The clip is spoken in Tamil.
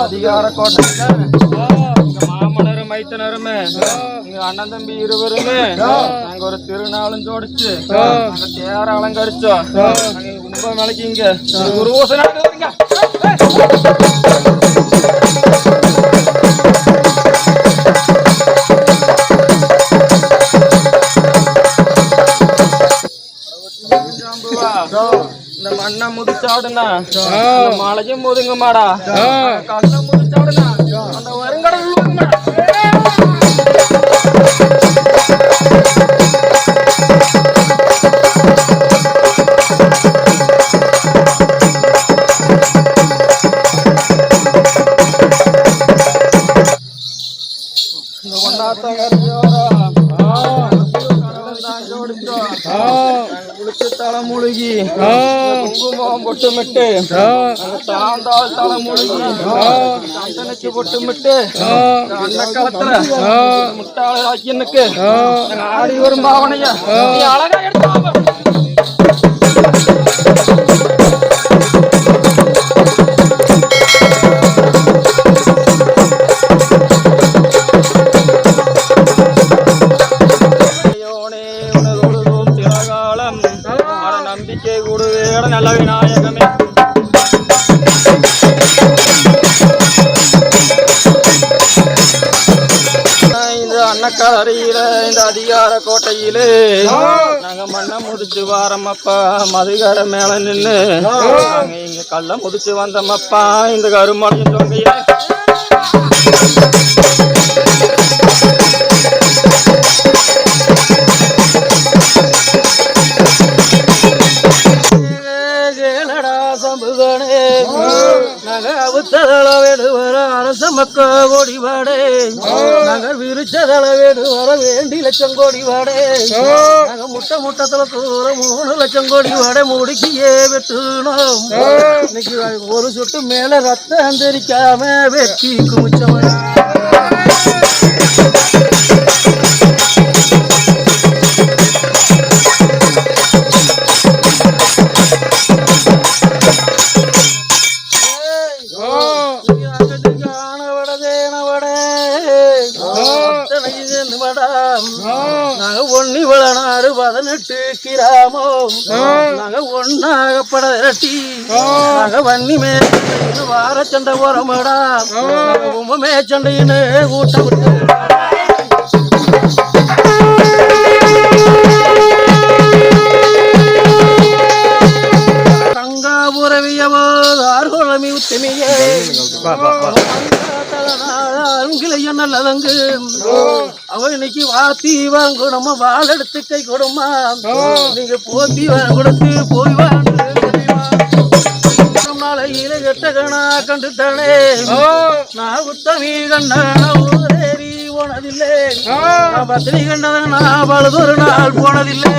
அதிகார எங்க மாமனரும் மைத்தனருமே அண்ணன் தம்பி இருவருமே நாங்க ஒரு திருநாளும் ஜோடிச்சு நாங்க தேர அலங்கரிச்சோம். நாளைக்கு இங்க ஒரு ஊசை இந்த மண்ணை முதிச்சாடுனா மலையும் முதுங்க மாடா கல்ல முதிச்சாடுனா அந்த வருங்கடல். இந்த ஒன்னாத்தம் கரையோரா. கடலும் தான் ஜோடிச்சோம். நாங்க குளிச்சு தலை முழுகி குங்குமம் பொட்டுமிட்டு தாந்தாள் தலை முழுகி சந்தனச்சு பொட்டுமிட்டு அன்னக்காலத்துல முட்டாள ஆக்கினுக்கு நாங்க ஆடி வரும் பாவனைய அழகா எடுத்து கூடுவேட நல்ல விநாயகமே இந்த அன்னக்கரையில இந்த அதிகார கோட்டையிலே நாங்க மண்ணை முதிச்சு வாரமப்பா. மதுகார மேல நின்னு நாங்க இங்க கள்ள முதிச்சு வந்தமப்பா. இந்த கருமலையும் தொங்கையில. கேளடா சம்புகனே நாங்க அவுத்ததள வேடுவர அரச மக்க கோடி வாடே நாங்க விரிச்சதள வேடுவர வேண்டி லட்சம் கோடி வாடே நாங்க முட்டை முட்டத்துல தூர மூணு லட்சம் கோடி வாடை முடிக்கியே வெட்டுனோம். இன்னைக்கு ஒரு சொட்டு மேல ரத்தம் தெரிக்காம வெட்டி குமிச்சவன் நாங்க ஒன்னி வளநாடு பதினெட்டு கிராமம். நாங்க ஒன்னாகப்பட இரட்டி நாங்க வன்னி மேய்ச்சண்டைன்னு வார சண்டை உரமடா உம மேய்ச்சண்டைன்னு கூட்ட விட்டு. தங்காபுரவியவோ ஆர்குளமி உத்தமியே கிளைய நல்லதங்கு அவ இன்னைக்கு வாத்தி வாங்க நம்ம வாள் எடுத்து கை கொடுமா. நீங்க போத்தி வர கொடுத்து போய் வாங்க. நாளையில கெட்ட கணா கண்டுட்டானே. நான் உத்தமி கண்ணான ஊரேறி போனதில்லை. நான் பத்திரி கண்டதன் நான் பழுதொரு நாள் போனதில்லை.